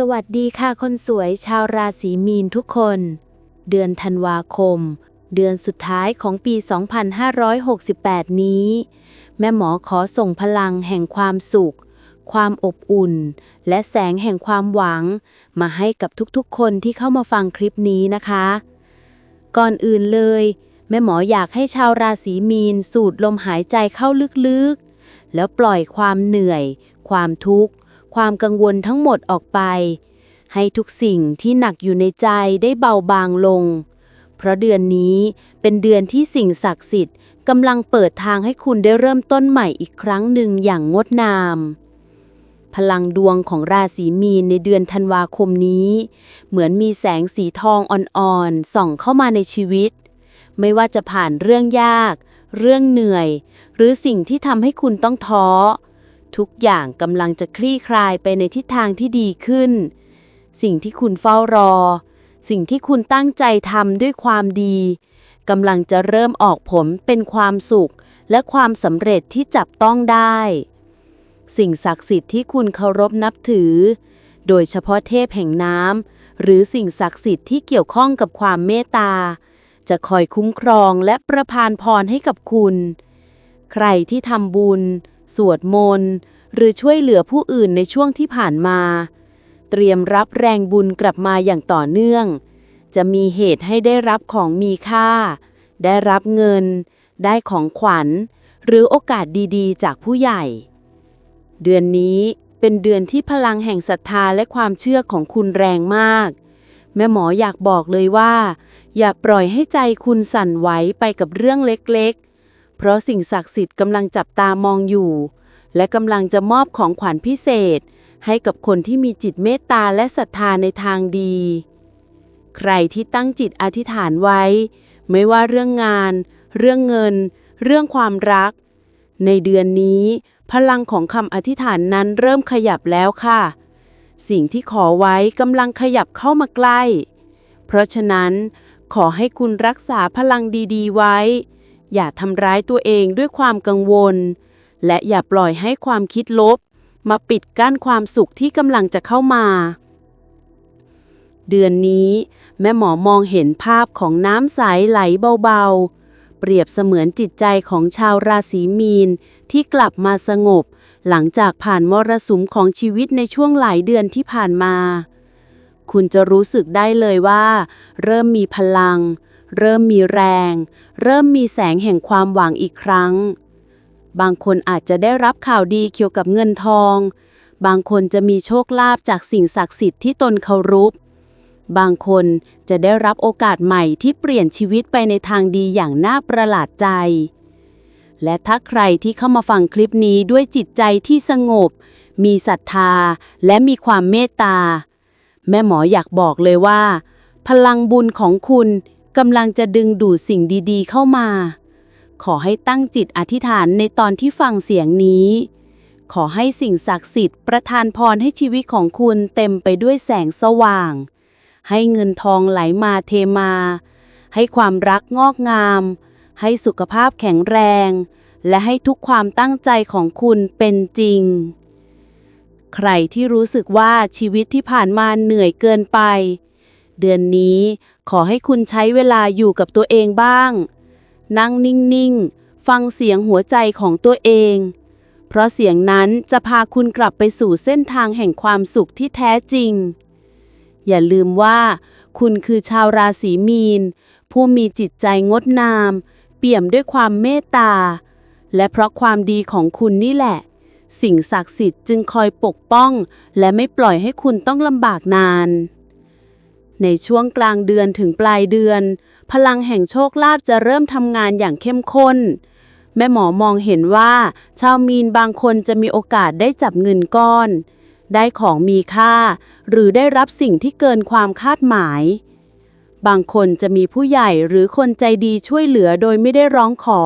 สวัสดีค่ะคนสวยชาวราศีมีนทุกคน เดือนธันวาคม เดือนสุดท้ายของปี 2568 นี้ แม่หมอขอส่งพลังแห่งความสุข ความอบอุ่น และแสงแห่งความหวัง มาให้กับทุกๆ คนที่เข้ามาฟังคลิปนี้นะคะ ก่อนอื่นเลย แม่หมออยากให้ชาวราศีมีนสูดลมหายใจเข้าลึกๆ แล้วปล่อยความเหนื่อย ความทุกข์ ความกังวลทั้งหมดออกไป ให้ทุกสิ่งที่หนักอยู่ในใจได้เบาบางลง เพราะเดือนนี้เป็นเดือนที่สิ่งศักดิ์สิทธิ์กำลังเปิดทางให้คุณได้เริ่มต้นใหม่อีกครั้งหนึ่งอย่างงดงาม พลังดวงของราศีมีนในเดือนธันวาคมนี้ เหมือนมีแสงสีทองอ่อนๆส่องเข้ามาในชีวิต ไม่ว่าจะผ่านเรื่องยาก เรื่องเหนื่อย หรือสิ่งที่ทำให้คุณต้องท้อ ทุกอย่างกำลังจะคลี่คลายไปในทิศทางที่ดีขึ้น สิ่งที่คุณเฝ้ารอ สิ่งที่คุณตั้งใจทำด้วยความดีกำลังจะเริ่มออกผลเป็นความสุข และความสำเร็จที่จับต้องได้ สิ่งศักดิ์สิทธิ์ที่คุณเคารพนับถือ โดยเฉพาะเทพแห่งน้ำหรือสิ่งศักดิ์สิทธิ์ที่เกี่ยวข้องกับความเมตตา จะคอยคุ้มครองและประพานพรให้กับคุณ ใครที่ทำบุญ สวดมนต์ หรือช่วยเหลือผู้อื่นในช่วงที่ผ่านมา เตรียมรับแรงบุญกลับมาอย่างต่อเนื่อง จะมีเหตุให้ได้รับของมีค่า ได้รับเงิน ได้ของขวัญ หรือโอกาสดีๆ จากผู้ใหญ่ เดือนนี้เป็นเดือนที่พลังแห่งศรัทธาและความเชื่อของคุณแรงมาก แม่หมออยากบอกเลยว่า อย่าปล่อยให้ใจคุณสั่นไหวไปกับเรื่องเล็กๆ เพราะสิ่งศักดิ์สิทธิ์กำลังจับตามองอยู่ และกำลังจะมอบของขวัญพิเศษ ให้กับคนที่มีจิตเมตตาและศรัทธาในทางดี ใครที่ตั้งจิตอธิษฐานไว้ ไม่ว่าเรื่องงาน เรื่องเงิน เรื่องความรัก ในเดือนนี้ พลังของคำอธิษฐานนั้นเริ่มขยับแล้วค่ะ สิ่งที่ขอไว้กำลังขยับเข้ามาใกล้ เพราะฉะนั้น ขอให้คุณรักษาพลังดี ๆ ไว้ อย่าทำร้ายตัวเองด้วยความกังวล และอย่าปล่อยให้ความคิดลบ มาปิดกั้นความสุขที่กำลังจะเข้ามา เดือนนี้แม่หมอมองเห็นภาพของน้ำใสไหลเบาๆ เปรียบเสมือนจิตใจของชาวราศีมีนที่กลับมาสงบ หลังจากผ่านมรสุมของชีวิตในช่วงหลายเดือนที่ผ่านมา คุณจะรู้สึกได้เลยว่า เริ่มมีพลัง เริ่มมีแรง เริ่มมีแสงแห่งความหวังอีกครั้ง บางคนอาจจะได้รับข่าวดีเกี่ยวกับเงินทอง บางคนจะมีโชคลาภจากสิ่งศักดิ์สิทธิ์ที่ตนเคารพ บางคนจะได้รับโอกาสใหม่ที่เปลี่ยนชีวิตไปในทางดีอย่างน่าประหลาดใจ และถ้าใครที่เข้ามาฟังคลิปนี้ด้วยจิตใจที่สงบ มีศรัทธา และมีความเมตตา แม่หมออยากบอกเลยว่า พลังบุญของคุณ กำลังจะดึงดูดสิ่งดีๆ เข้ามา ขอให้ตั้งจิตอธิษฐานในตอนที่ฟังเสียงนี้ ขอให้สิ่งศักดิ์สิทธิ์ประทานพรให้ชีวิตของคุณเต็มไปด้วยแสงสว่าง ให้เงินทองไหลมาเทมา ให้ความรักงอกงาม ให้สุขภาพแข็งแรง และให้ทุกความตั้งใจของคุณเป็นจริง ใครที่รู้สึกว่าชีวิตที่ผ่านมาเหนื่อยเกินไปเดือนนี้ ขอให้คุณใช้เวลาอยู่กับตัวเองบ้าง นั่งนิ่งๆ ฟังเสียงหัวใจของตัวเอง เพราะเสียงนั้นจะพาคุณกลับไปสู่เส้นทางแห่งความสุขที่แท้จริง อย่าลืมว่า คุณคือชาวราศีมีน ผู้มีจิตใจงดงาม เปี่ยมด้วยความเมตตา และเพราะความดีของคุณนี่แหละ สิ่งศักดิ์สิทธิ์จึงคอยปกป้อง และไม่ปล่อยให้คุณต้องลำบากนาน ในช่วงกลางเดือนถึงปลายเดือน พลังแห่งโชคลาภจะเริ่มทำงานอย่างเข้มข้น แม่หมอมองเห็นว่า ชาวมีนบางคนจะมีโอกาสได้จับเงินก้อน ได้ของมีค่า หรือได้รับสิ่งที่เกินความคาดหมาย บางคนจะมีผู้ใหญ่หรือคนใจดีช่วยเหลือโดยไม่ได้ร้องขอ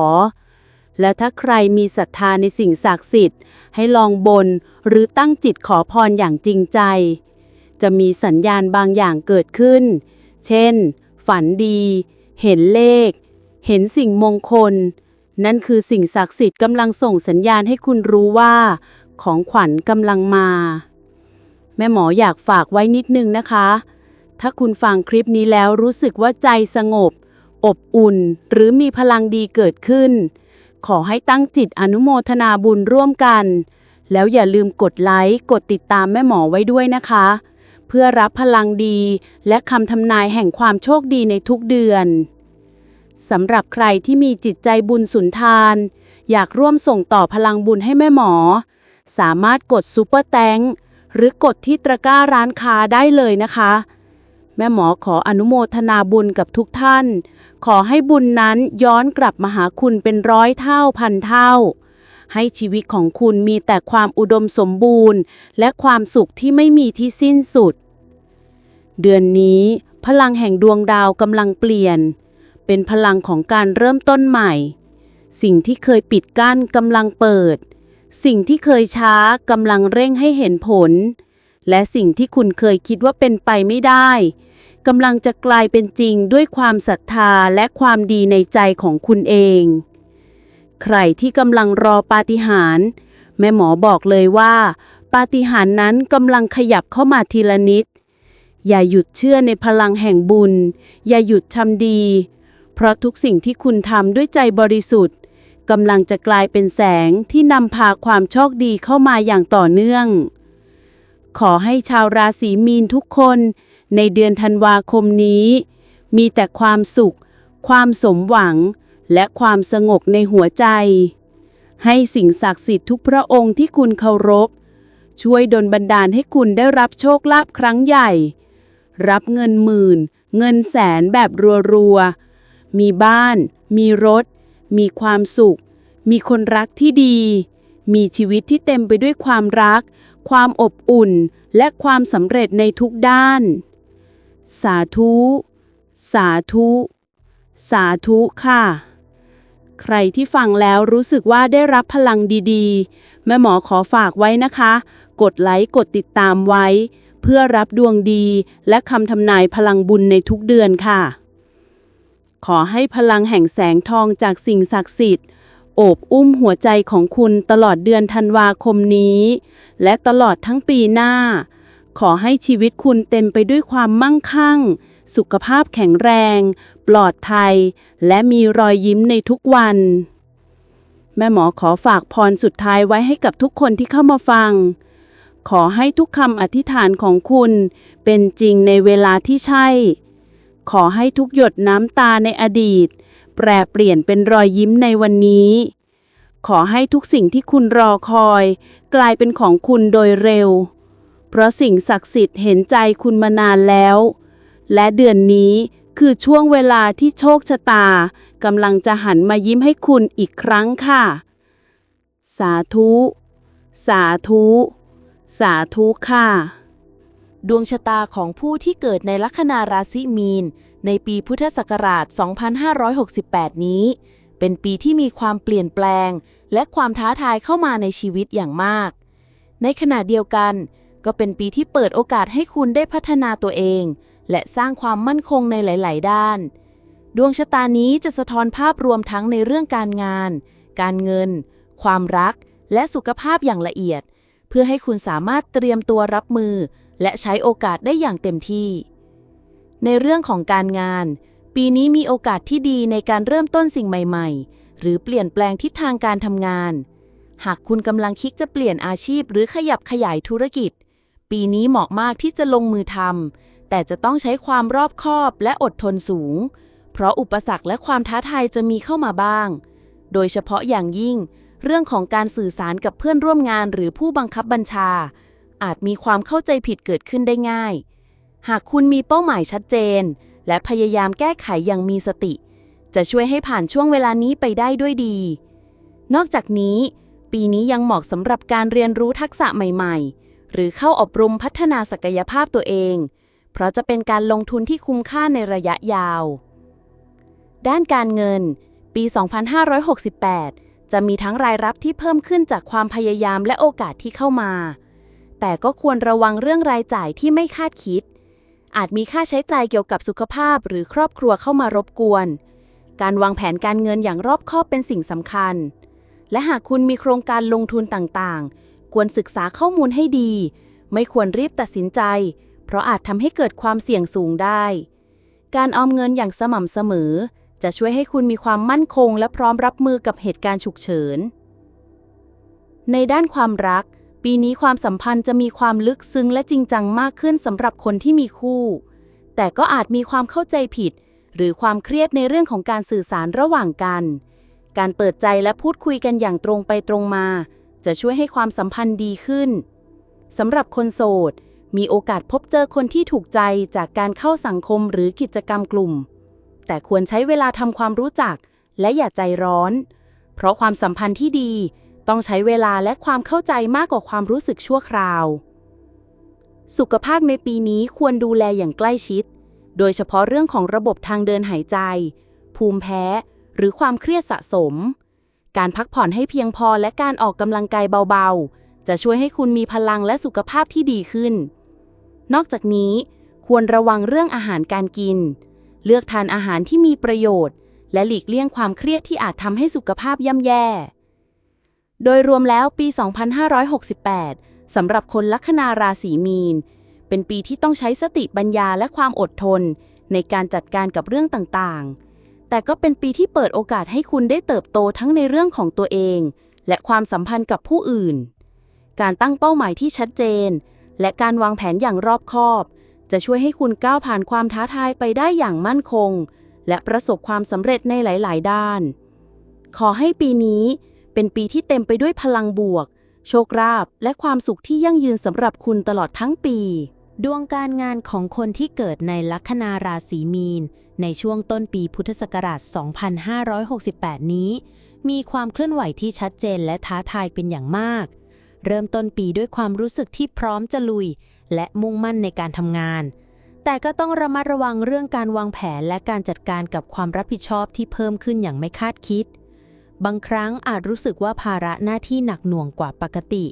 และถ้าใครมีศรัทธาในสิ่งศักดิ์สิทธิ์ ให้ลองบนหรือตั้งจิตขอพรอย่างจริงใจ จะมีสัญญาณบางอย่างเกิดขึ้น เช่น ฝันดี เห็นเลข เห็นสิ่งมงคล นั่นคือสิ่งศักดิ์สิทธิ์กำลังส่งสัญญาณให้คุณรู้ว่า ของขวัญกำลังมา แม่หมออยากฝากไว้นิดนึงนะคะ ถ้าคุณฟังคลิปนี้แล้วรู้สึกว่าใจสงบ อบอุ่น หรือมีพลังดีเกิดขึ้น ขอให้ตั้งจิตอนุโมทนาบุญร่วมกันแล้วอย่าลืมกดไลค์ กดติดตามแม่หมอไว้ด้วยนะคะ เพื่อรับพลังดี และคำทำนายแห่งความโชคดีในทุกเดือนสำหรับใครที่มีจิตใจบุญสุนทาน อยากร่วมส่งต่อพลังบุญให้แม่หมอ สามารถกดซูเปอร์แตงหรือกดที่ตะกร้าร้านค้าได้เลยนะคะ แม่หมอขออนุโมทนาบุญกับทุกท่าน ขอให้บุญนั้นย้อนกลับมาหาคุณเป็นร้อยเท่าพันเท่า ให้ชีวิตของคุณมีแต่ความอุดมสมบูรณ์ และความสุขที่ไม่มีที่สิ้นสุด เดือนนี้ พลังแห่งดวงดาวกำลังเปลี่ยน เป็นพลังของการเริ่มต้นใหม่ สิ่งที่เคยปิดกั้นกำลังเปิด สิ่งที่เคยช้ากำลังเร่งให้เห็นผล และสิ่งที่คุณเคยคิดว่าเป็นไปไม่ได้กำลังจะกลายเป็นจริงด้วยความศรัทธาและความดีในใจของคุณเอง ใครที่กำลังรอปาฏิหาริย์แม่หมอบอกเลยว่า ปาฏิหาริย์นั้นกำลังขยับเข้ามาทีละนิด อย่าหยุดเชื่อในพลังแห่งบุญ อย่าหยุดทำดี เพราะทุกสิ่งที่คุณทำด้วยใจบริสุทธิ์กำลังจะกลายเป็นแสงที่นำพาความโชคดีเข้ามาอย่างต่อเนื่อง ขอให้ชาวราศีมีนทุกคนในเดือนธันวาคมนี้ มีแต่ความสุข ความสมหวัง และความสงบในหัวใจ ให้สิ่งศักดิ์สิทธิ์ทุกพระองค์ที่คุณเคารพ ช่วยดลบันดาลให้คุณได้รับโชคลาภครั้งใหญ่ รับเงินหมื่น เงินแสนแบบรัวๆ มีบ้าน มีรถ มีความสุข มีคนรักที่ดี มีชีวิตที่เต็มไปด้วยความรัก ความอบอุ่น และความสำเร็จในทุกด้าน สาธุ สาธุ สาธุค่ะ ใครที่ฟังแล้วรู้สึกว่าได้รับพลังดีๆ แม่หมอขอฝากไว้นะคะ กดไลค์กดติดตามไว้ เพื่อรับดวงดี และคำทำนายพลังบุญในทุกเดือนค่ะ ขอให้พลังแห่งแสงทองจากสิ่งศักดิ์สิทธิ์โอบอุ้มหัวใจของคุณตลอดเดือนธันวาคมนี้ และตลอดทั้งปีหน้า ขอให้ชีวิตคุณเต็มไปด้วยความมั่งคั่ง สุขภาพแข็งแรงปลอดภัย และมีรอยยิ้มในทุกวัน แม่หมอขอฝากพรสุดท้ายไว้ให้กับทุกคนที่เข้ามาฟัง ขอให้ทุกคำอธิษฐานของคุณเป็นจริงในเวลาที่ใช่ ขอให้ทุกหยดน้ำตาในอดีต แปรเปลี่ยนเป็นรอยยิ้มในวันนี้ ขอให้ทุกสิ่งที่คุณรอคอย กลายเป็นของคุณโดยเร็ว เพราะสิ่งศักดิ์สิทธิ์เห็นใจคุณมานานแล้ว และเดือนนี้ คือช่วงเวลาที่โชคชะตากำลังจะหันมายิ้มให้คุณอีกครั้งค่ะ สาธุ สาธุ สาธุค่ะ ดวงชะตาของผู้ที่เกิดในลัคนาราศีมีน ในปีพุทธศักราช 2568 นี้ เป็นปีที่มีความเปลี่ยนแปลง และความท้าทายเข้ามาในชีวิตอย่างมาก ในขณะเดียวกัน ก็เป็นปีที่เปิดโอกาสให้คุณได้พัฒนาตัวเอง และสร้างความมั่นคงในหลาย ๆ ด้าน ดวงชะตานี้จะสะท้อนภาพรวมทั้งในเรื่องการงาน การเงิน ความรัก และสุขภาพอย่างละเอียด เพื่อให้คุณสามารถเตรียมตัวรับมือ และใช้โอกาสได้อย่างเต็มที่ ในเรื่องของการงาน ปีนี้มีโอกาสที่ดีในการเริ่มต้นสิ่งใหม่ ๆ หรือเปลี่ยนแปลงทิศทางการทำงาน หากคุณกำลังคิดจะเปลี่ยนอาชีพ หรือขยับขยายธุรกิจ ปีนี้เหมาะมากที่จะลงมือทำ แต่จะต้องใช้ความรอบคอบและอดทนสูง เพราะอุปสรรคและความท้าทายจะมีเข้ามาบ้าง โดยเฉพาะอย่างยิ่ง เรื่องของการสื่อสารกับเพื่อนร่วมงานหรือผู้บังคับบัญชา อาจมีความเข้าใจผิดเกิดขึ้นได้ง่าย หากคุณมีเป้าหมายชัดเจน และพยายามแก้ไขอย่างมีสติ จะช่วยให้ผ่านช่วงเวลานี้ไปได้ด้วยดี นอกจากนี้ ปีนี้ยังเหมาะสำหรับการเรียนรู้ทักษะใหม่ ๆ หรือเข้าอบรมพัฒนาศักยภาพตัวเอง เพราะจะเป็นการลงทุนที่คุ้มค่าในระยะยาว ด้านการเงิน ปี 2568 จะมีทั้งรายรับที่เพิ่มขึ้นจากความพยายามและโอกาสที่เข้ามา แต่ก็ควรระวังเรื่องรายจ่ายที่ไม่คาดคิด อาจมีค่าใช้จ่ายเกี่ยวกับสุขภาพหรือครอบครัวเข้ามารบกวน การวางแผนการเงินอย่างรอบคอบเป็นสิ่งสำคัญ และหากคุณมีโครงการลงทุนต่างๆ ควรศึกษาข้อมูลให้ดี ไม่ควรรีบตัดสินใจ เพราะอาจทำให้เกิดความเสี่ยงสูงได้ การออมเงินอย่างสม่ำเสมอ จะช่วยให้คุณมีความมั่นคง และพร้อมรับมือกับเหตุการณ์ฉุกเฉิน ในด้านความรัก ปีนี้ความสัมพันธ์จะมีความลึกซึ้งและจริงจังมากขึ้นสำหรับคนที่มีคู่ แต่ก็อาจมีความเข้าใจผิด หรือความเครียดในเรื่องของการสื่อสารระหว่างกัน การเปิดใจและพูดคุยกันอย่างตรงไปตรงมา จะช่วยให้ความสัมพันธ์ดีขึ้นสำหรับคนโสด มีโอกาสพบเจอคนที่ถูกใจจากการเข้าสังคมหรือกิจกรรมกลุ่ม แต่ควรใช้เวลาทำความรู้จัก และอย่าใจร้อน เพราะความสัมพันธ์ที่ดีต้องใช้เวลาและความเข้าใจมากกว่าความรู้สึกชั่วคราว สุขภาพในปีนี้ควรดูแลอย่างใกล้ชิด โดยเฉพาะเรื่องของระบบทางเดินหายใจ ภูมิแพ้ หรือความเครียดสะสม การพักผ่อนให้เพียงพอและการออกกำลังกายเบาๆ จะช่วยให้คุณมีพลังและสุขภาพที่ดีขึ้น นอกจากนี้ควรระวังเรื่องอาหารการกิน เลือกทานอาหารที่มีประโยชน์ และหลีกเลี่ยงความเครียดที่อาจทำให้สุขภาพย่ำแย่ โดยรวมแล้วปี 2568 สำหรับคนลัคนาราศีมีน เป็นปีที่ต้องใช้สติปัญญาและความอดทน ในการจัดการกับเรื่องต่างๆ แต่ก็เป็นปีที่เปิดโอกาสให้คุณได้เติบโตทั้งในเรื่องของตัวเอง และความสัมพันธ์กับผู้อื่น การตั้งเป้าหมายที่ชัดเจน และการวางแผนอย่างรอบคอบ จะช่วยให้คุณก้าวผ่านความท้าทายไปได้อย่างมั่นคง และประสบความสำเร็จในหลาย ๆ ด้าน ขอให้ปีนี้เป็นปีที่เต็มไปด้วยพลังบวก โชคลาภและความสุขที่ยั่งยืนสำหรับคุณตลอดทั้งปี ดวงการงานของคนที่เกิดในลัคนาราศีมีน ในช่วงต้นปีพุทธศักราช 2568 นี้ มีความเคลื่อนไหวที่ชัดเจนและท้าทายเป็นอย่างมาก เริ่มต้นปีด้วยความรู้สึกที่พร้อมจะลุย และมุ่งมั่นในการทำงาน แต่ก็ต้องระมัดระวังเรื่องการวางแผนและการจัดการกับความรับผิดชอบที่เพิ่มขึ้นอย่างไม่คาดคิด บางครั้งอาจรู้สึกว่าภาระหน้าที่หนักหน่วงกว่าปกติ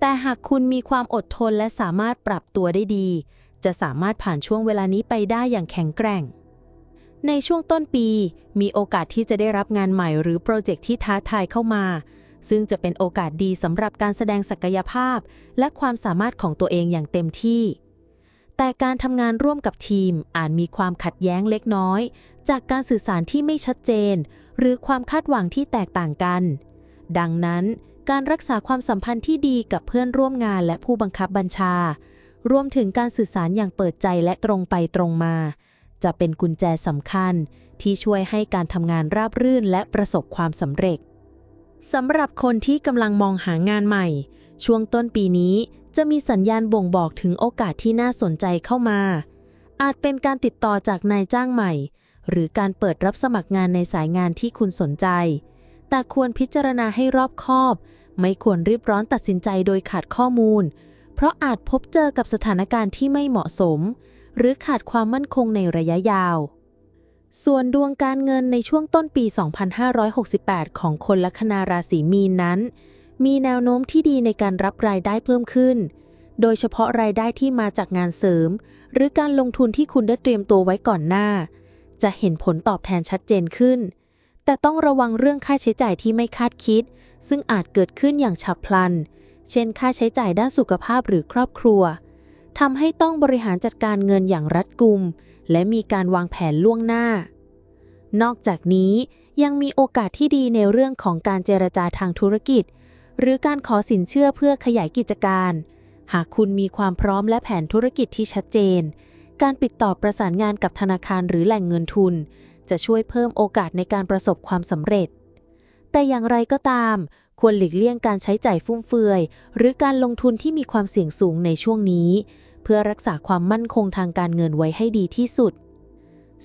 แต่หากคุณมีความอดทนและสามารถปรับตัวได้ดี จะสามารถผ่านช่วงเวลานี้ไปได้อย่างแข็งแกร่งในช่วงต้นปี มีโอกาสที่จะได้รับงานใหม่หรือโปรเจกต์ที่ท้าทายเข้ามา ซึ่งจะเป็นโอกาสดีสำหรับการแสดงศักยภาพ และความสามารถของตัวเองอย่างเต็มที่ แต่การทำงานร่วมกับทีมอาจมีความขัดแย้งเล็กน้อย จากการสื่อสารที่ไม่ชัดเจน หรือความคาดหวังที่แตกต่างกัน ดังนั้นการรักษาความสัมพันธ์ที่ดีกับเพื่อนร่วมงานและผู้บังคับบัญชา รวมถึงการสื่อสารอย่างเปิดใจและตรงไปตรงมา จะเป็นกุญแจสำคัญที่ช่วยให้การทำงานราบรื่นและประสบความสำเร็จ สำหรับคนที่กำลังมองหางานใหม่ ช่วงต้นปีนี้จะมีสัญญาณบ่งบอกถึงโอกาสที่น่าสนใจเข้ามา อาจเป็นการติดต่อจากนายจ้างใหม่ หรือการเปิดรับสมัครงานในสายงานที่คุณสนใจ แต่ควรพิจารณาให้รอบคอบ ไม่ควรรีบร้อนตัดสินใจโดยขาดข้อมูล เพราะอาจพบเจอกับสถานการณ์ที่ไม่เหมาะสม หรือขาดความมั่นคงในระยะยาว ส่วนดวงการเงินในช่วงต้นปี 2568 ของคนลัคนาราศีมีนนั้น มีแนวโน้มที่ดีในการรับรายได้เพิ่มขึ้น โดยเฉพาะรายได้ที่มาจากงานเสริม หรือการลงทุนที่คุณได้เตรียมตัวไว้ก่อนหน้า จะเห็นผลตอบแทนชัดเจนขึ้น แต่ต้องระวังเรื่องค่าใช้จ่ายที่ไม่คาดคิด ซึ่งอาจเกิดขึ้นอย่างฉับพลัน เช่น ค่าใช้จ่ายด้านสุขภาพหรือครอบครัวทำให้ต้องบริหารจัดการเงินอย่างรัดกุม และมีการวางแผนล่วงหน้า นอกจากนี้ยังมีโอกาสที่ดีในเรื่องของการเจรจาทางธุรกิจ หรือการขอสินเชื่อเพื่อขยายกิจการ หากคุณมีความพร้อมและแผนธุรกิจที่ชัดเจน การปิดต่อประสานงานกับธนาคารหรือแหล่งเงินทุน จะช่วยเพิ่มโอกาสในการประสบความสำเร็จ แต่อย่างไรก็ตาม ควรหลีกเลี่ยงการใช้จ่ายฟุ่มเฟือย หรือการลงทุนที่มีความเสี่ยงสูงในช่วงนี้ เพื่อรักษาความมั่นคงทางการเงินไว้ให้ดีที่สุด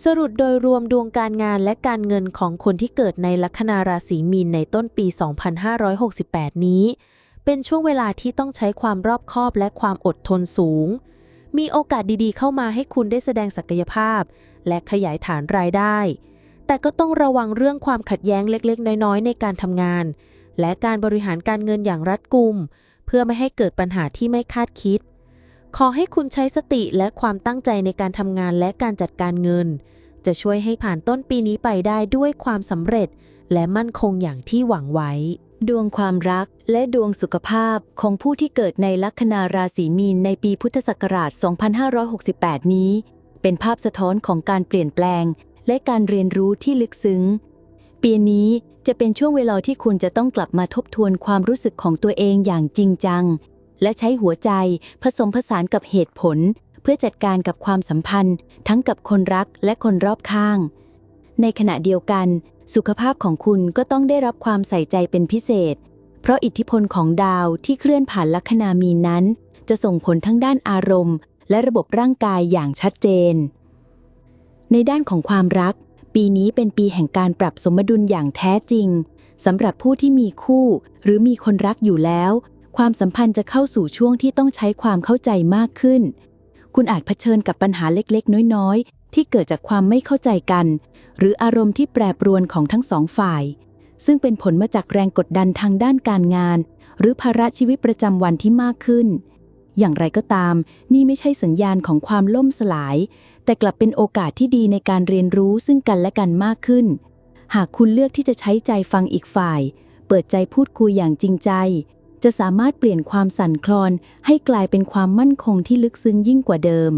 สรุปโดยรวมดวงการงานและการเงินของคนที่เกิดในลัคนาราศีมีนในต้นปี 2568 นี้ เป็นช่วงเวลาที่ต้องใช้ความรอบคอบและความอดทนสูง มีโอกาสดีๆ เข้ามาให้คุณได้แสดงศักยภาพ และขยายฐานรายได้ แต่ก็ต้องระวังเรื่องความขัดแย้งเล็กๆ น้อยๆ ในการทำงาน และการบริหารการเงินอย่างรัดกุม เพื่อไม่ให้เกิดปัญหาที่ไม่คาดคิด ขอให้คุณใช้สติและความตั้งใจในการทำงานและการจัดการเงิน จะช่วยให้ผ่านต้นปีนี้ไปได้ด้วยความสำเร็จ และมั่นคงอย่างที่หวังไว้ ดวงความรักและดวงสุขภาพของผู้ที่เกิดในลัคนาราศีมีนในปีพุทธศักราช 2568 นี้ เป็นภาพสะท้อนของการเปลี่ยนแปลง และการเรียนรู้ที่ลึกซึ้ง ปีนี้จะเป็นช่วงเวลาที่คุณจะต้องกลับมาทบทวนความรู้สึกของตัวเองอย่างจริงจัง และใช้หัวใจผสมผสานกับเหตุผล เพื่อจัดการกับความสัมพันธ์ ทั้งกับคนรักและคนรอบข้าง ในขณะเดียวกัน สุขภาพของคุณก็ต้องได้รับความใส่ใจเป็นพิเศษ เพราะอิทธิพลของดาวที่เคลื่อนผ่านลัคนามีนั้น จะส่งผลทั้งด้านอารมณ์ และระบบร่างกายอย่างชัดเจน ในด้านของความรัก ปีนี้เป็นปีแห่งการปรับสมดุลอย่างแท้จริงสำหรับผู้ที่มีคู่ หรือมีคนรักอยู่แล้ว ความสัมพันธ์จะเข้าสู่ช่วงที่ต้องใช้ความเข้าใจมากขึ้น คุณอาจเผชิญกับปัญหาเล็กๆ น้อยๆ ที่เกิดจากความไม่เข้าใจกัน หรืออารมณ์ที่แปรปรวนของทั้งสองฝ่าย ซึ่งเป็นผลมาจากแรงกดดันทางด้านการงาน หรือภาระชีวิตประจำวันที่มากขึ้น อย่างไรก็ตาม นี่ไม่ใช่สัญญาณของความล่มสลาย แต่กลับเป็นโอกาสที่ดีในการเรียนรู้ซึ่งกันและกันมากขึ้น หากคุณเลือกที่จะใช้ใจฟังอีกฝ่าย เปิดใจพูดคุยอย่างจริงใจ จะสามารถเปลี่ยนความสั่นคลอนให้กลายเป็นความมั่นคงที่ลึกซึ้งยิ่งกว่าเดิม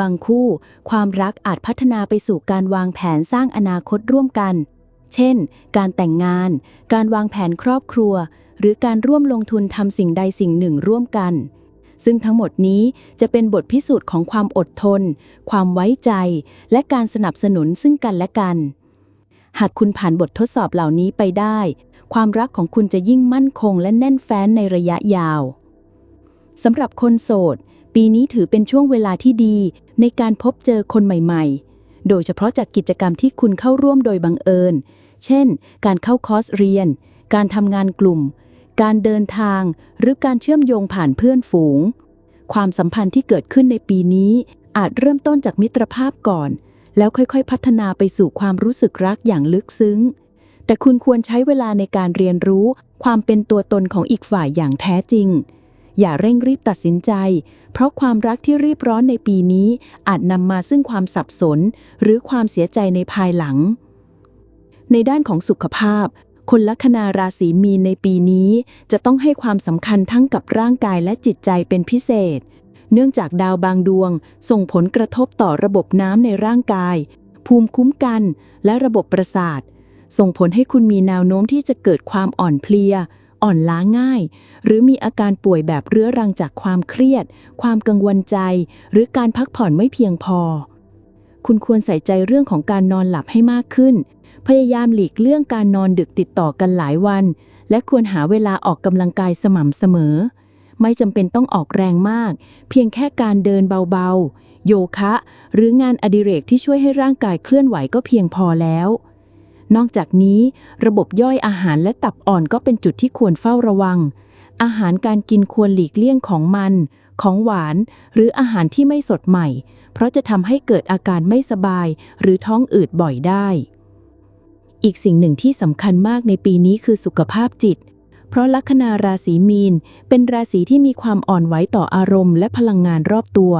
บางคู่ ความรักอาจพัฒนาไปสู่การวางแผนสร้างอนาคตร่วมกัน เช่น การแต่งงาน การวางแผนครอบครัว หรือการร่วมลงทุนทำสิ่งใดสิ่งหนึ่งร่วมกัน ซึ่งทั้งหมดนี้จะเป็นบทพิสูจน์ของความอดทน ความไว้ใจ และการสนับสนุนซึ่งกันและกัน หากคุณผ่านบททดสอบเหล่านี้ไปได้ ความรักของคุณจะยิ่งมั่นคงและแน่นแฟ้นในระยะยาวสำหรับคนโสด ปีนี้ถือเป็นช่วงเวลาที่ดีในการพบเจอคนใหม่ๆ โดยเฉพาะจากกิจกรรมที่คุณเข้าร่วมโดยบังเอิญ เช่น การเข้าคอร์สเรียน การทำงานกลุ่ม การเดินทาง หรือการเชื่อมโยงผ่านเพื่อนฝูง ความสัมพันธ์ที่เกิดขึ้นในปีนี้อาจเริ่มต้นจากมิตรภาพก่อน แล้วค่อยๆ พัฒนาไปสู่ความรู้สึกรักอย่างลึกซึ้ง แต่คุณควรใช้เวลาในการเรียนรู้ ความเป็นตัวตนของอีกฝ่ายอย่างแท้จริง อย่าเร่งรีบตัดสินใจ เพราะความรักที่รีบร้อนในปีนี้ อาจนำมาซึ่งความสับสน หรือความเสียใจในภายหลัง ในด้านของสุขภาพ คนลัคนาราศีมีนในปีนี้ จะต้องให้ความสำคัญทั้งกับร่างกายและจิตใจเป็นพิเศษเเนื่องจากดาวบางดวง ส่งผลกระทบต่อระบบน้ำในร่างกาย ภูมิคุ้มกัน และระบบประสาท ส่งผลให้คุณมีแนวโน้มที่จะเกิดความอ่อนเพลีย อ่อนล้าง่าย หรือมีอาการป่วยแบบเรื้อรังจากความเครียด ความกังวลใจ หรือการพักผ่อนไม่เพียงพอ คุณควรใส่ใจเรื่องของการนอนหลับให้มากขึ้น พยายามหลีกเลี่ยงการนอนดึกติดต่อกันหลายวัน และควรหาเวลาออกกำลังกายสม่ำเสมอ ไม่จำเป็นต้องออกแรงมาก เพียงแค่การเดินเบาๆ โยคะ หรืองานอดิเรกที่ช่วยให้ร่างกายเคลื่อนไหวก็เพียงพอแล้ว นอกจากนี้ ระบบย่อยอาหารและตับอ่อนก็เป็นจุดที่ควรเฝ้าระวัง อาหารการกินควรหลีกเลี่ยงของมัน ของหวาน หรืออาหารที่ไม่สดใหม่ เพราะจะทำให้เกิดอาการไม่สบาย หรือท้องอืดบ่อยได้ อีกสิ่งหนึ่งที่สำคัญมากในปีนี้คือสุขภาพจิต เพราะลัคนาราศีมีน เป็นราศีที่มีความอ่อนไหวต่ออารมณ์และพลังงานรอบตัว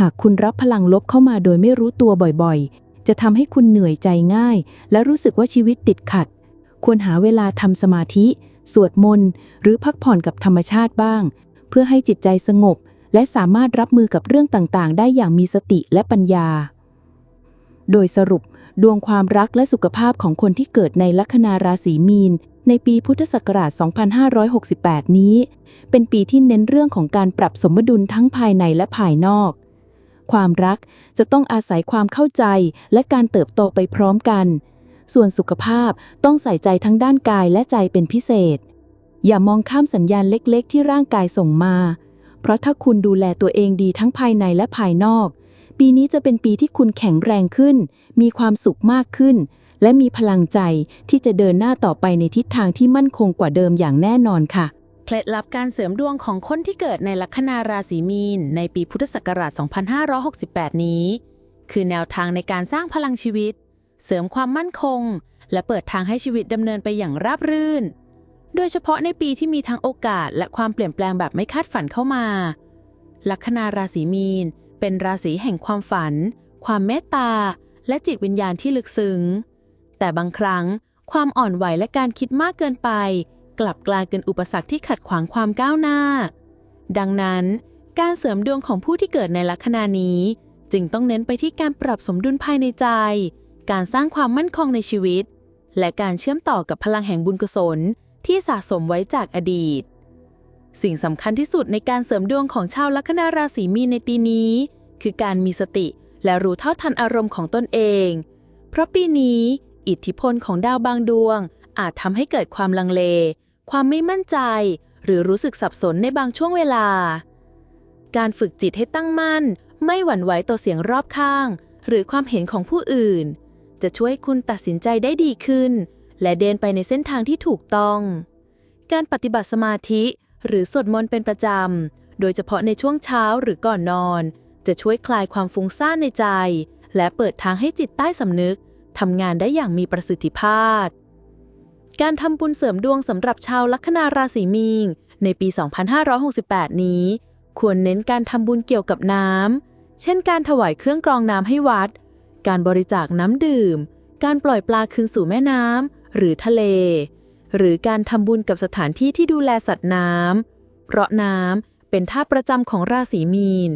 หากคุณรับพลังลบเข้ามาโดยไม่รู้ตัวบ่อยๆ จะทำให้คุณเหนื่อยใจง่าย และรู้สึกว่าชีวิตติดขัด ควรหาเวลาทำสมาธิ สวดมนต์ หรือพักผ่อนกับธรรมชาติบ้าง เพื่อให้จิตใจสงบ และสามารถรับมือกับเรื่องต่างๆ ได้อย่างมีสติและปัญญา โดยสรุปดวงความรักและสุขภาพของคนที่เกิดในลัคนาราศีมีน ในปีพุทธศักราช 2568 นี้ เป็นปีที่เน้นเรื่องของการปรับสมดุลทั้งภายในและภายนอก ความรักจะต้องอาศัยความเข้าใจและการเติบโตไปพร้อมกัน ส่วนสุขภาพต้องใส่ใจทั้งด้านกายและใจเป็นพิเศษ อย่ามองข้ามสัญญาณเล็กๆ ที่ร่างกายส่งมา เพราะถ้าคุณดูแลตัวเองดีทั้งภายในและภายนอก ปีนี้จะเป็นปีที่คุณแข็งแรงขึ้น มีความสุขมากขึ้น และมีพลังใจที่จะเดินหน้าต่อไปในทิศทางที่มั่นคงกว่าเดิมอย่างแน่นอนค่ะ เคล็ดลับการเสริมดวงของคนที่เกิดในลัคนาราศีมีน ในปีพุทธศักราช 2568 นี้ คือแนวทางในการสร้างพลังชีวิต เสริมความมั่นคง และเปิดทางให้ชีวิตดำเนินไปอย่างราบรื่น โดยเฉพาะในปีที่มีทั้งโอกาส และความเปลี่ยนแปลงแบบไม่คาดฝันเข้ามา ลัคนาราศีมีน เป็นราศีแห่งความฝัน ความเมตตา และจิตวิญญาณที่ลึกซึ้ง แต่บางครั้ง ความอ่อนไหวและการคิดมากเกินไป กลับกลายเป็นอุปสรรคที่ขัดขวางความก้าวหน้า ดังนั้น การเสริมดวงของผู้ที่เกิดในลัคนานี้ จึงต้องเน้นไปที่การปรับสมดุลภายในใจ การสร้างความมั่นคงในชีวิต และการเชื่อมต่อกับพลังแห่งบุญกุศลที่สะสมไว้จากอดีต สิ่งสำคัญที่สุดในการเสริมดวงของชาวลัคนาราศีมีนในปีนี้ คือการมีสติและรู้เท่าทันอารมณ์ของตนเอง เพราะปีนี้ อิทธิพลของดาวบางดวง อาจทำให้เกิดความลังเล ความไม่มั่นใจ หรือรู้สึกสับสนในบางช่วงเวลา การฝึกจิตให้ตั้งมั่น ไม่หวั่นไหวต่อเสียงรอบข้าง หรือความเห็นของผู้อื่น จะช่วยคุณตัดสินใจได้ดีขึ้น และเดินไปในเส้นทางที่ถูกต้อง การปฏิบัติสมาธิ หรือสวดมนต์เป็นประจำ โดยเฉพาะในช่วงเช้าหรือก่อนนอน จะช่วยคลายความฟุ้งซ่านในใจ และเปิดทางให้จิตใต้สำนึก ทำงานได้อย่างมีประสิทธิภาพ การทำบุญเสริมดวงสำหรับชาวลัคนาราศีมีนในปี 2568 นี้ ควรเน้นการทำบุญเกี่ยวกับน้ำ เช่นการถวายเครื่องกรองน้ำให้วัด การบริจาคน้ำดื่ม การปล่อยปลาคืนสู่แม่น้ำหรือทะเล หรือการทำบุญกับสถานที่ที่ดูแลสัตว์น้ำ เพราะน้ำเป็นท่าประจำของราศีมีน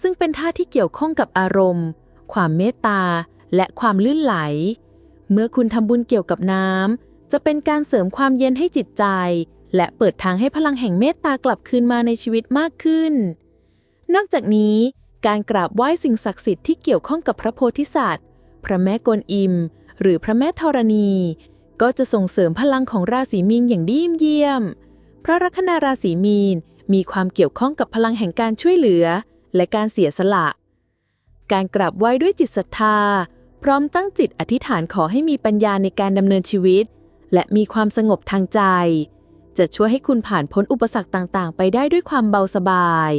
ซึ่งเป็นท่าที่เกี่ยวข้องกับอารมณ์ ความเมตตา และความลื่นไหล เมื่อคุณทำบุญเกี่ยวกับน้ำจะเป็นการเสริมความเย็นให้จิตใจ และเปิดทางให้พลังแห่งเมตตากลับคืนมาในชีวิตมากขึ้น นอกจากนี้ การกราบไหว้สิ่งศักดิ์สิทธิ์ที่เกี่ยวข้องกับพระโพธิสัตว์ พระแม่กวนอิม หรือพระแม่ธรณี ก็จะส่งเสริมพลังของราศีมีนอย่างดีเยี่ยม พระลัคนาราศีมีนมีความเกี่ยวข้องกับพลังแห่งการช่วยเหลือ และการเสียสละ การกราบไหว้ด้วยจิตศรัทธา พร้อมตั้งจิตอธิษฐานขอให้มีปัญญาในการดำเนินชีวิต และมีความสงบทางใจ จะช่วยให้คุณผ่านพ้นอุปสรรคต่างๆ ไปได้ด้วยความเบาสบาย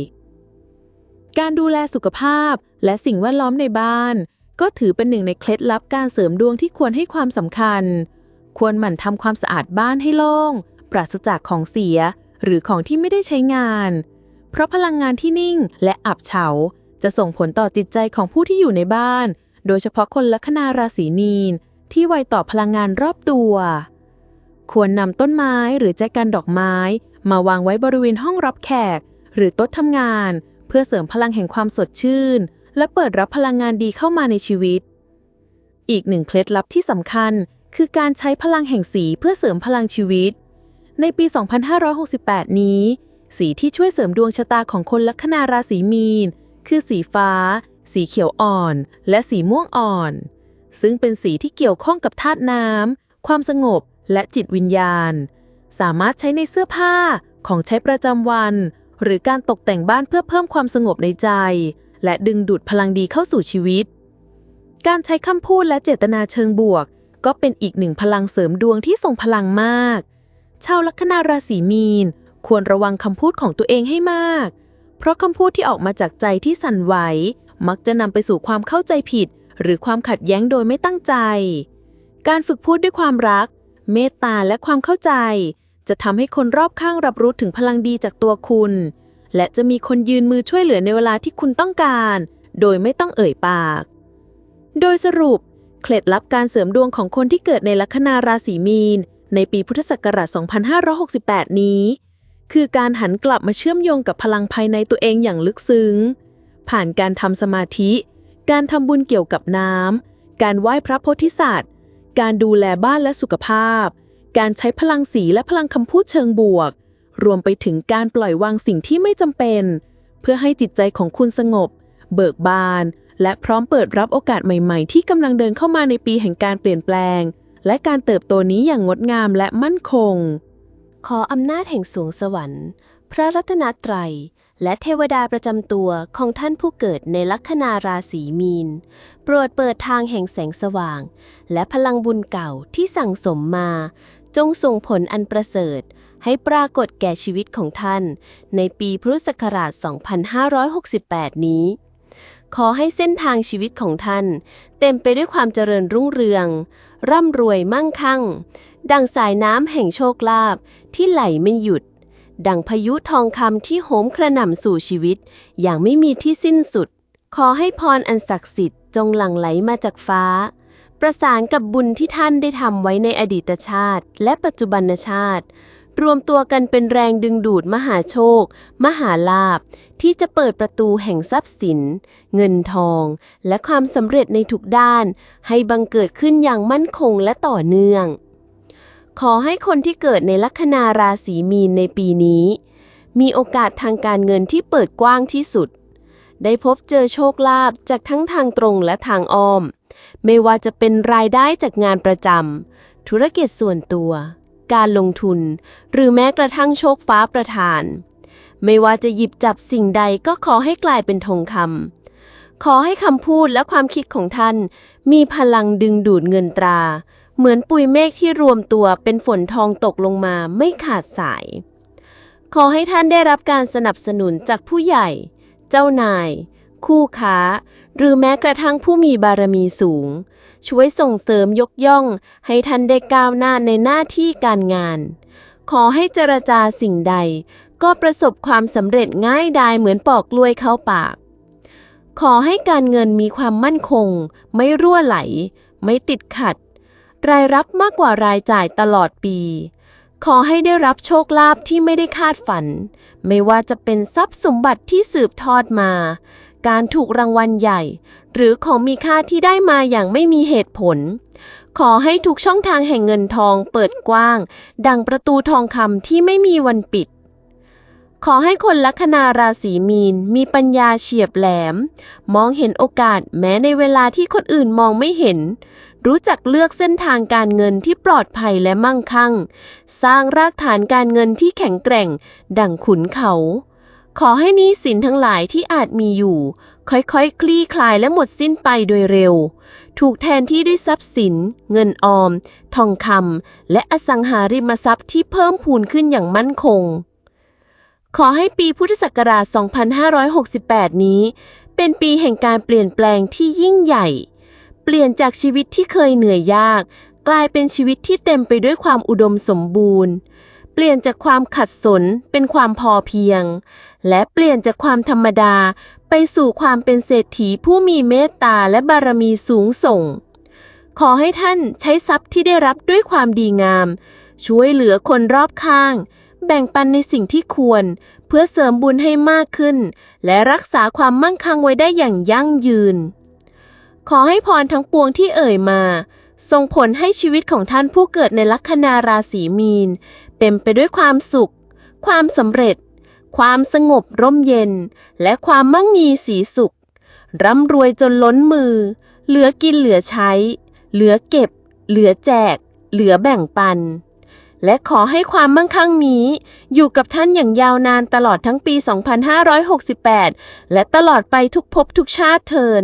การดูแลสุขภาพและสิ่งแวดล้อมในบ้าน ก็ถือเป็นหนึ่งในเคล็ดลับการเสริมดวงที่ควรให้ความสำคัญ ควรหมั่นทำความสะอาดบ้านให้โล่ง ปราศจากของเสีย หรือของที่ไม่ได้ใช้งาน เพราะพลังงานที่นิ่งและอับเฉาจะส่งผลต่อจิตใจของผู้ที่อยู่ในบ้าน โดยเฉพาะคนลัคนาราศีมีน ที่ไวต่อพลังงานรอบตัว ควรนำต้นไม้หรือแจกันดอกไม้ มาวางไว้บริเวณห้องรับแขก หรือโต๊ะทำงาน เพื่อเสริมพลังแห่งความสดชื่น และเปิดรับพลังงานดีเข้ามาในชีวิต อีกหนึ่งเคล็ดลับที่สำคัญ คือการใช้พลังแห่งสีเพื่อเสริมพลังชีวิต ในปี 2568 นี้ สีที่ช่วยเสริมดวงชะตาของคนลัคนาราศีมีน คือสีฟ้า สีเขียวอ่อน และสีม่วงอ่อน ซึ่งเป็นสีที่เกี่ยวข้องกับธาตุน้ำ ความสงบ และจิตวิญญาณ สามารถใช้ในเสื้อผ้า ของใช้ประจำวัน หรือการตกแต่งบ้านเพื่อเพิ่มความสงบในใจ และดึงดูดพลังดีเข้าสู่ชีวิต การใช้คำพูดและเจตนาเชิงบวก ก็เป็นอีกหนึ่งพลังเสริมดวงที่ทรงพลังมาก ชาวลัคนาราศีมีน ควรระวังคำพูดของตัวเองให้มาก เพราะคำพูดที่ออกมาจากใจที่สั่นไหว มักจะนำไปสู่ความเข้าใจผิด หรือความขัดแย้งโดยไม่ตั้งใจ การฝึกพูดด้วยความรัก เมตตาและความเข้าใจ จะทำให้คนรอบข้างรับรู้ถึงพลังดีจากตัวคุณ และจะมีคนยืนมือช่วยเหลือในเวลาที่คุณต้องการ โดยไม่ต้องเอ่ยปาก โดยสรุป เคล็ดลับการเสริมดวงของคนที่เกิดในลัคนาราศีมีน ในปีพุทธศักราช 2568 นี้คือการหันกลับมาเชื่อมโยงกับพลังภายในตัวเองอย่างลึกซึ้ง ผ่านการทำสมาธิ การทำบุญเกี่ยวกับน้ำ การไหว้พระโพธิสัตว์ การดูแลบ้านและสุขภาพ การใช้พลังสีและพลังคำพูดเชิงบวก รวมไปถึงการปล่อยวางสิ่งที่ไม่จำเป็น เพื่อให้จิตใจของคุณสงบ เบิกบาน และพร้อมเปิดรับโอกาสใหม่ ๆ ที่กำลังเดินเข้ามาในปีแห่งการเปลี่ยนแปลง และการเติบโตนี้อย่างงดงามและมั่นคง ขออำนาจแห่งสวงสวรรค์ พระรัตนตรัย และเทวดาประจำตัวของท่านผู้เกิดในลัคนาราศีมีน โปรดเปิดทางแห่งแสงสว่าง และพลังบุญเก่าที่สั่งสมมา จงส่งผลอันประเสริฐ ให้ปรากฏแก่ชีวิตของท่าน ในปีพุทธศักราช 2568 นี้ ขอให้เส้นทางชีวิตของท่าน เต็มไปด้วยความเจริญรุ่งเรือง ร่ำรวยมั่งคั่ง ดังสายน้ำแห่งโชคลาภที่ไหลไม่หยุด ดังพายุทองคำที่โหมกระหน่ำสู่ชีวิต อย่างไม่มีที่สิ้นสุด ขอให้พรอันศักดิ์สิทธิ์จงหลั่งไหลมาจากฟ้า ประสานกับบุญที่ท่านได้ทำไว้ในอดีตชาติ และปัจจุบันชาติ รวมตัวกันเป็นแรงดึงดูดมหาโชค มหาลาภที่จะเปิดประตูแห่งทรัพย์สิน เงินทอง และความสำเร็จในทุกด้าน ให้บังเกิดขึ้นอย่างมั่นคงและต่อเนื่อง ขอให้คนที่เกิดในลัคนาราศีมีนในปีนี้ มีโอกาสทางการเงินที่เปิดกว้างที่สุด ได้พบเจอโชคลาภจากทั้งทางตรงและทางอ้อม ไม่ว่าจะเป็นรายได้จากงานประจำธุรกิจส่วนตัว การลงทุน หรือแม้กระทั่งโชคฟ้าประทาน ไม่ว่าจะหยิบจับสิ่งใดก็ขอให้กลายเป็นทองคำขอให้คำพูดและความคิดของท่าน มีพลังดึงดูดเงินตรา เหมือนปุยเมฆที่รวมตัวเป็นฝนทองตกลงมาไม่ขาดสาย ขอให้ท่านได้รับการสนับสนุนจากผู้ใหญ่ เจ้านาย คู่ค้า หรือแม้กระทั่งผู้มีบารมีสูง ช่วยส่งเสริมยกย่อง ให้ท่านได้ก้าวหน้าในหน้าที่การงาน ขอให้เจรจาสิ่งใด ก็ประสบความสำเร็จง่ายดายเหมือนปอกกล้วยเข้าปาก ขอให้การเงินมีความมั่นคง ไม่รั่วไหล ไม่ติดขัด รายรับมากกว่ารายจ่ายตลอดปี ขอให้ได้รับโชคลาภที่ไม่ได้คาดฝัน ไม่ว่าจะเป็นทรัพย์สมบัติที่สืบทอดมา การถูกรางวัลใหญ่ หรือของมีค่าที่ได้มาอย่างไม่มีเหตุผล ขอให้ทุกช่องทางแห่งเงินทองเปิดกว้าง ดังประตูทองคำที่ไม่มีวันปิดขอให้คนลัคนาราศีมีนมีปัญญาเฉียบแหลม มองเห็นโอกาสแม้ในเวลาที่คนอื่นมองไม่เห็น รู้จักเลือกเส้นทางการเงินที่ปลอดภัยและมั่งคั่ง สร้างรากฐานการเงินที่แข็งแกร่ง ดังขุนเขา ขอให้นี้สินทั้งหลายที่อาจมีอยู่ ค่อยๆคคลี่คลายและหมดสิ้นไปโดยเร็ว ถูกแทนที่ด้วยทรัพย์สิน เงินออม ทองคำและอสังหาริมทรัพย์ที่เพิ่มพูนขึ้นอย่างมั่นคง ขอให้ปีพุทธศักราช 2568 นี้ เป็นปีแห่งการเปลี่ยนแปลงที่ยิ่งใหญ่ เปลี่ยนจากชีวิตที่เคยเหนื่อยยาก กลายเป็นชีวิตที่เต็มไปด้วยความอุดมสมบูรณ์ เปลี่ยนจากความขัดสนเป็นความพอเพียง และเปลี่ยนจากความธรรมดาไปสู่ความเป็นเศรษฐีผู้มีเมตตาและบารมีสูงส่ง ขอให้ท่านใช้ทรัพย์ที่ได้รับด้วยความดีงาม ช่วยเหลือคนรอบข้าง แบ่งปันในสิ่งที่ควร เพื่อเสริมบุญให้มากขึ้น และรักษาความมั่งคั่งไว้ได้อย่างยั่งยืน ขอให้พรทั้งปวงที่เอ่ยมา ส่งผลให้ชีวิตของท่านผู้เกิดในลัคนาราศีมีนเต็มไปด้วยความสุข ความสำเร็จ ความสงบร่มเย็น และความมั่งมีสีสุข ร่ำรวยจนล้นมือ เหลือกินเหลือใช้ เหลือเก็บ เหลือแจก เหลือแบ่งปัน และขอให้ความมั่งคั่งนี้ อยู่กับท่านอย่างยาวนานตลอดทั้งปี 2568 และตลอดไปทุกภพทุกชาติเทิน